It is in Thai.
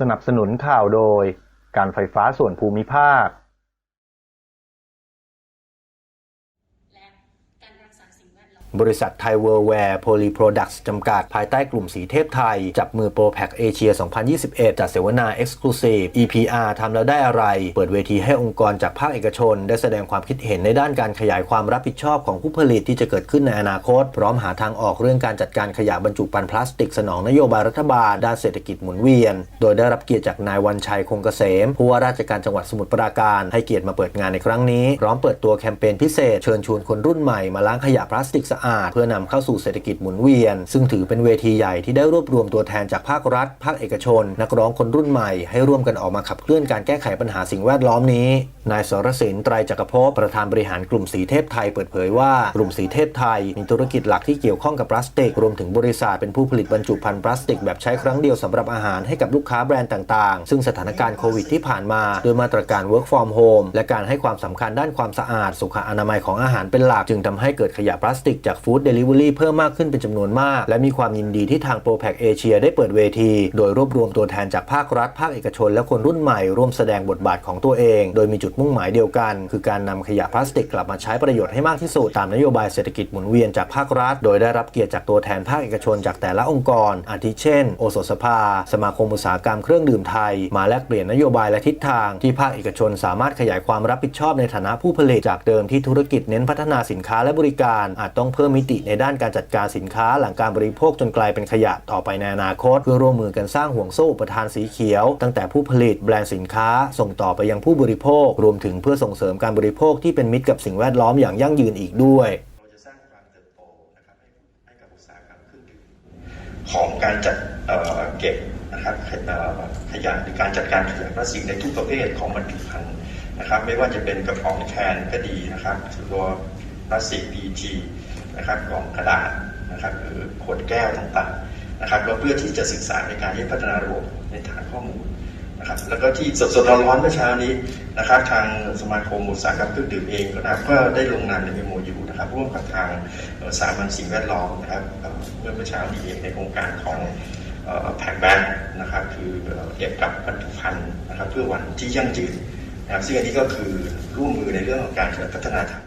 สนับสนุนข่าวโดย การไฟฟ้าส่วนภูมิภาค และการรักษาสิ่งแวดล้อม บริษัทไทยเวิร์แวร์โพลีโปรดักต์จำกัดภายใต้กลุ่มสีเทพไทย จับมือโปรแพคเอเชีย 2021 จัดเสวนา Exclusive EPR ทำแล้วได้อะไร เปิดเวทีให้องค์กรจากภาคเอกชน ได้แสดงความคิดเห็นในด้านการขยายความรับผิดชอบของผู้ผลิตที่จะเกิดขึ้นในอนาคต พร้อมหาทางออกเรื่องการจัดการขยะบรรจุภัณฑ์พลาสติกสนองนโยบายรัฐบาล ด้านเศรษฐกิจหมุนเวียน โดยได้รับเกียรติจากนายวันชัยคงเกษมผู้ว่าราชการจังหวัดสมุทรปราการให้เกียรติมาเปิดงานในครั้งนี้พร้อมเปิดตัวแคมเปญพิเศษเชิญชวนคนรุ่นใหม่มาล้างขยะพลาสติกสะอาด เพื่อนำเข้าสู่เศรษฐกิจหมุนเวียน ซึ่งถือเป็นเวทีใหญ่ที่ได้รวบรวมตัวแทนจากภาครัฐ ภาคเอกชน นักร้องคนรุ่นใหม่ให้ร่วมกันออกมาขับเคลื่อนการแก้ไขปัญหาสิ่งแวดล้อมนี้ นายสรศิลป์ไตรจักรภพประธานบริหารกลุ่มสีเทพไทยเปิดเผยว่ากลุ่มสีเทพไทยมีธุรกิจหลักที่เกี่ยวข้องกับพลาสติก รวมถึงบริษัทเป็นผู้ผลิตบรรจุภัณฑ์พลาสติกแบบใช้ครั้งเดียวสำหรับอาหารให้กับลูกค้าแบรนด์ต่างๆ ซึ่งสถานการณ์โควิดที่ผ่านมา โดยมาตรการ work from home และการให้ความสำคัญด้านความสะอาด สุขอนามัยของอาหารเป็นหลักจึงทำให้เกิดขยะพลาสติกจากากฟู้ดเดลิเวอรี่เพิ่มมากขึ้นเป็นจำนวนมาก และมีความยินดีที่ทางโปรแพคเอเชียได้เปิดเวที โดยรวบรวมตัวแทนจากภาครัฐ ภาคเอกชน และคนรุ่นใหม่ร่วมแสดงบทบาทของตัวเอง โดยมีจุดมุ่งหมายเดียวกัน คือการนำขยะพลาสติกกลับมาใช้ประโยชน์ให้มากที่สุดตามนโยบายเศรษฐกิจหมุนเวียนจากภาครัฐ โดยได้รับเกียรติจากตัวแทนภาคเอกชนจากแต่ละองค์กร อาทิเช่น โอสถสภา สมาคมอุตสาหกรรมเครื่องดื่มไทย มาแลกเปลี่ยนนโยบายและทิศทาง ที่ภาคเอกชนสามารถขยายความรับผิดชอบในฐานะผู้ผลิตจากเดิมที่ธุรกิจเน้นพัฒนาสินค้าและบริการอาจต้องเพิ่มมิติในด้านการจัดการสินค้าหลังการบริโภคจนกลายเป็นขยะต่อไปในอนาคต เพื่อร่วมมือกันสร้างห่วงโซ่อุปทานสีเขียว ตั้งแต่ผู้ผลิตแบรนด์สินค้า ส่งต่อไปยังผู้บริโภค รวมถึงเพื่อส่งเสริมการบริโภคที่เป็นมิตรกับสิ่งแวดล้อมอย่างยั่งยืนอีกด้วยเราจะสร้างความเติบโตนะครับให้กับอุตสาหกรรมเครื่องดื่มของการจัดเเก็บนะครับขยเอ่อขยะหรือการจัดการขยะพลาสติกในทุกประเภทของบรรจุภัณฑ์นะครับ ไม่ว่าจะเป็นกระป๋องแคนก็ดีนะครับตัวพลาสติก PET นะครับกล่องกระดาษนะครับหรือขวดแก้วต่างๆนะครับก็เพื่อที่จะศึกษาในการที่พัฒนาระบบในฐานข้อมูลนะครับแล้วก็ที่สดๆร้อนๆเมื่อเช้านี้นะครับทางสมาคมอุตสาหกรรมเครื่องดื่มเองก็นะก็ได้ลงนามใน MOU นะครับร่วมกับทางสามัญสิ่งแวดล้อมนะครับเมื่อเมื่อเช้านี้เองในโครงการของแพ็กแบ็กนะครับคือเอ่อเก็บกับบรรจุภัณฑ์นะครับเพื่อวันที่ยั่งยืนนะครับซึ่งอันนี้ก็คือร่วมมือในเรื่องของการพัฒนาทาง